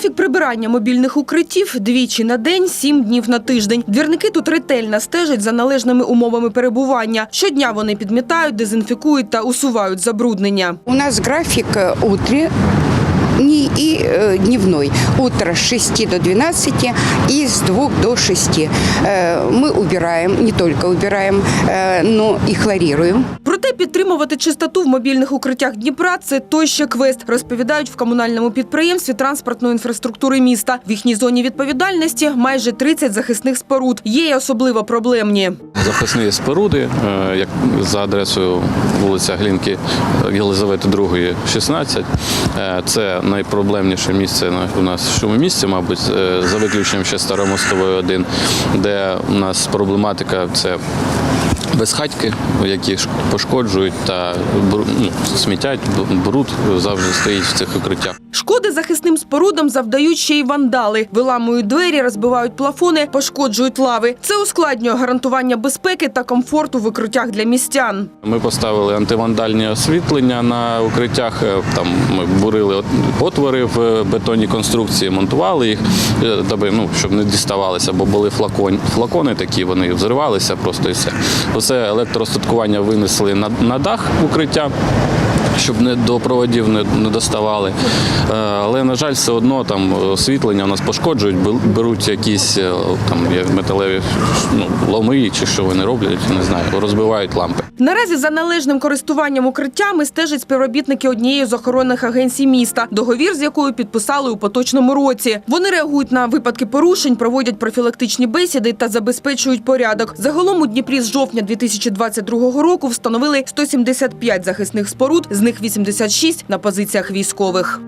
Графік прибирання мобільних укриттів двічі на день, сім днів на тиждень. Двірники тут ретельно стежать за належними умовами перебування. Щодня вони підмітають, дезінфікують та усувають забруднення. У нас график э, утре и э, дневной. Утро с 6 до 12 и с 2 до 6. Э, Мы убираем, не только убираем, э, но и хлорируем. Проте підтримувати чистоту в мобільних укриттях Дніпра – це той ще квест, розповідають в комунальному підприємстві транспортної інфраструктури міста. В їхній зоні відповідальності майже 30 захисних споруд. Є й особливо проблемні. Захисні споруди, е, як за адресою вулиця Глінки Єлизавети II, 16. Е, Це найпроблемніше місце у нас в цьому місці, мабуть, е, за виключенням ще Старомостової 1, де у нас проблематика це безхатьки, які пошкоджують та ну, смітять, бруд завжди стоїть в цих укриттях. Шкоди захисним спорудам завдають ще й вандали. Виламують двері, розбивають плафони, пошкоджують лави. Це ускладнює гарантування безпеки та комфорту в укриттях для містян. Ми поставили антивандальні освітлення на укриттях. Е, Там ми бурили отвори в бетонній конструкції, монтували їх, е, ну, щоб не діставалися, бо були флакон, флакони такі, вони взривалися просто і все. Оце електростаткування винесли на, на дах укриття. Щоб не до проводів не, доставали. Е, Але, на жаль, все одно там освітлення у нас пошкоджують, беруть якісь е, там металеві ну, ломи чи що вони роблять, не знаю, розбивають лампи. Наразі за належним користуванням укриттями стежать співробітники однієї з охоронних агенцій міста, договір з якою підписали у поточному році. Вони реагують на випадки порушень, проводять профілактичні бесіди та забезпечують порядок. Загалом у Дніпрі з жовтня 2022 року встановили 175 захисних споруд, з них 86 на позиціях військових.